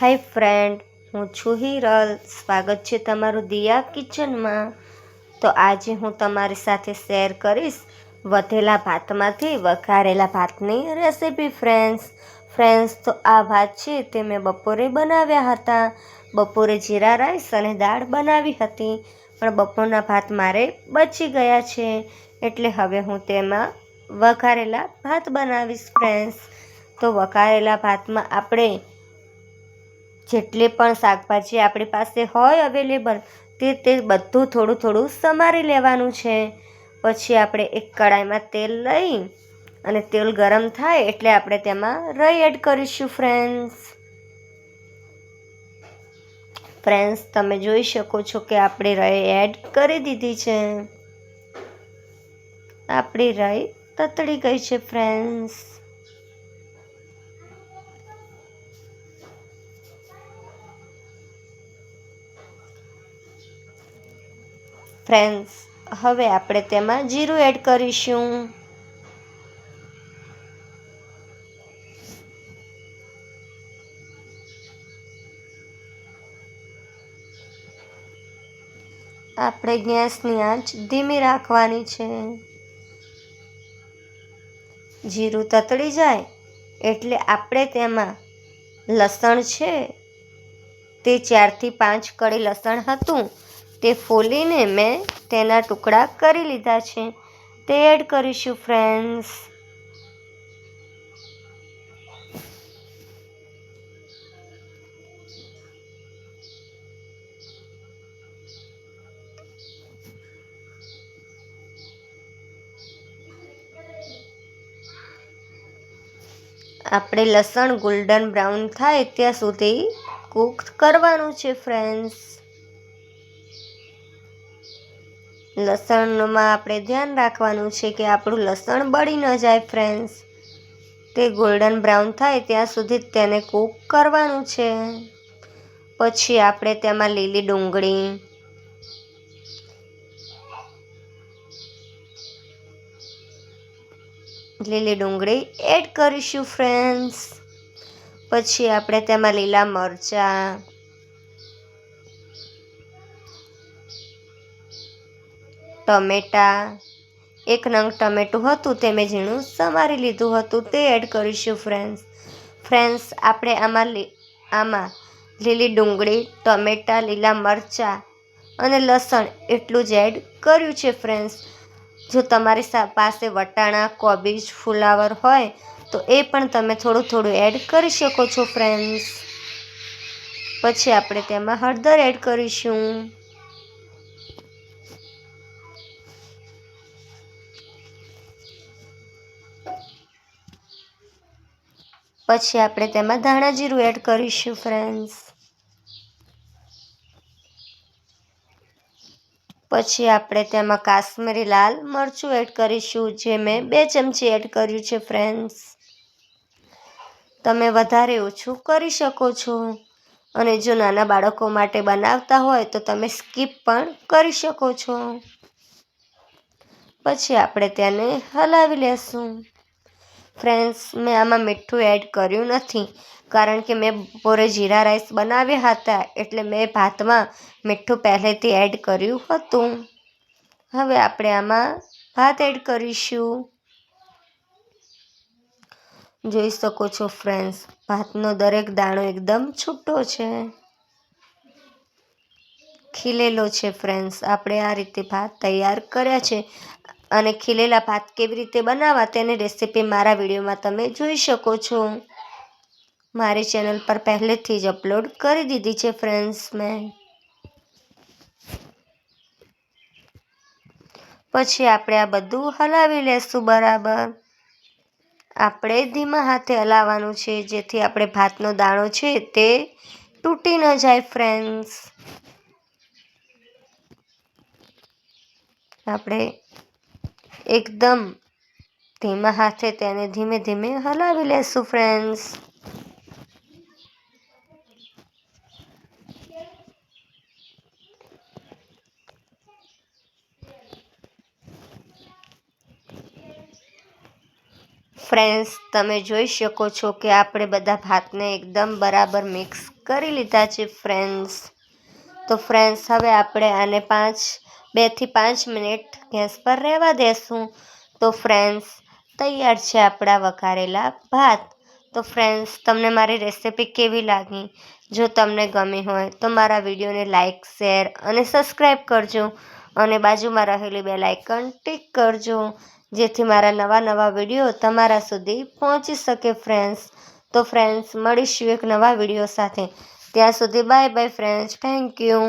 હાય friend, હું છું હિરલ. સ્વાગત છે તમારું દિયા કિચનમાં. તો આજે હું તમારી સાથે શેર કરીશ વધેલા ભાતમાંથી વઘારેલા ભાતની રેસીપી, ફ્રેન્ડ્સ. ફ્રેન્ડ્સ, તો આ ભાત છે તે મેં બપોરે બનાવ્યા હતા. બપોરે જીરા, રાઈસ અને દાળ બનાવી હતી, પણ બપોરના ભાત મારે બચી ગયા છે. એટલે હવે હું તેમાં વઘારેલા ભાત બનાવીશ, ફ્રેન્ડ્સ. તો વઘારેલા ભાતમાં આપણે જેટલી પણ શાકભાજી આપણી પાસે હોય અવેલેબલ, તે તે બધું થોડું થોડું સમારી લેવાનું છે. પછી આપણે એક કડાઈમાં તેલ લઈ અને તેલ ગરમ થાય એટલે આપણે તેમાં રઈ એડ કરીશું ફ્રેન્ડ્સ ફ્રેન્ડ્સ તમે જોઈ શકો છો કે આપણે રઈ એડ કરી દીધી છે. આપણી રઈ તતડી ગઈ છે ફ્રેન્ડ્સ ફ્રેન્ડ્સ, હવે આપણે તેમાં જીરું એડ કરીશું. આપણે ગેસની આંચ ધીમી રાખવાની છે. જીરું તતળી જાય એટલે આપણે તેમાં લસણ છે. તે ચારથી પાંચ કળી લસણ હતું. તે ફોલીને મેં તેના ટુકડા કરી લીધા છે. તે એડ કરીશું ફ્રેન્ડ્સ આપણે લસણ ગોલ્ડન બ્રાઉન થાય ત્યાં સુધી કૂક કરવાનું છે ફ્રેન્ડ્સ લસણમાં આપણે ધ્યાન રાખવાનું છે કે આપણું લસણ બળી ન જાય ફ્રેન્ડ્સ તે ગોલ્ડન બ્રાઉન થાય ત્યાં સુધી તેને કૂક કરવાનું છે. પછી આપણે તેમાં લીલી ડુંગળી લીલી ડુંગળી એડ કરીશું ફ્રેન્ડ્સ પછી આપણે તેમાં લીલા મરચાં ટમેટા, એક નંગ ટમેટું હતું તે મેં ઝીણું સમારી લીધું હતું, તે એડ કરીશું ફ્રેન્ડ્સ ફ્રેન્ડ્સ આપણે આમાં આમાં લીલી ડુંગળી, ટમેટાં, લીલા મરચાં અને લસણ એટલું જ એડ કર્યું છે ફ્રેન્ડ્સ જો તમારી પાસે વટાણા, કોબીજ, ફુલાવર હોય, તો એ પણ તમે થોડું થોડું એડ કરી શકો છો ફ્રેન્ડ્સ પછી આપણે તેમાં હળદર એડ કરીશું. પછી આપણે તેમાં ધાણા જીરું એડ કરીશું ફ્રેન્ડ્સ પછી આપણે તેમાં કાશ્મીરી લાલ મરચું એડ કરીશું, જે મેં બે ચમચી એડ કર્યું છે ફ્રેન્ડ્સ તમે વધારે ઓછું કરી શકો છો. અને જો નાના બાળકો માટે બનાવતા હોય તો તમે સ્કીપ પણ કરી શકો છો. પછી આપણે તેને હલાવી લેશું. ફ્રેન્ડ્સ મેં આમાં મીઠું એડ કર્યું નથી. કારણ કે મેં બપોરે જીરા રાઈસ બનાવ્યા હતા, એટલે મેં ભાતમાં મીઠું પહેલેથી એડ કર્યું હતું. હવે આપણે આમાં ભાત એડ કરીશું. જોઈ શકો છો ફ્રેન્ડ્સ ભાતનો દરેક દાણો એકદમ છૂટો છે. ખીલેલો છે ફ્રેન્ડ્સ આપણે આ રીતે ભાત તૈયાર કર્યા છે. અને ખીલેલા ભાત કેવી રીતે બનાવવા તેની રેસીપી મારા વિડીયોમાં તમે જોઈ શકો છો. મારી ચેનલ પર પહેલેથી જ અપલોડ કરી દીધી છે ફ્રેન્ડ્સ મેં. પછી આપણે આ બધું હલાવી લેશું બરાબર. આપણે ધીમા હાથે હલાવવાનું છે, જેથી આપણે ભાતનો દાણો છે તે તૂટી ન જાય ફ્રેન્ડ્સ આપણે એકદમ ધીમા હાથે તેને ધીમે ધીમે હલાવી લેશું ફ્રેન્ડ્સ ફ્રેન્ડ્સ તમે જોઈ શકો છો કે આપણે બધા ભાતને એકદમ બરાબર મિક્સ કરી લીધા છે ફ્રેન્ડ્સ તો ફ્રેન્ડ્સ હવે આપણે આને પાંચ બેથી પાંચ મિનિટ ગેસ પર રહેવા દેશું. તો ફ્રેન્ડ્સ તૈયાર છે આપણા વઘારેલા ભાત. તો ફ્રેન્ડ્સ તમને મારી રેસિપી કેવી લાગી? જો તમને ગમી હોય તો મારા વિડીયોને લાઇક શેર અને સબસ્ક્રાઈબ કરજો. અને બાજુમાં રહેલી બે લાઇકન ટિક કરજો, જેથી મારા નવા નવા વીડિયો તમારા સુધી પહોંચી શકે ફ્રેન્ડ્સ તો ફ્રેન્ડ્સ મળીશું એક નવા વીડિયો સાથે. ત્યાં સુધી bye bye friends thank you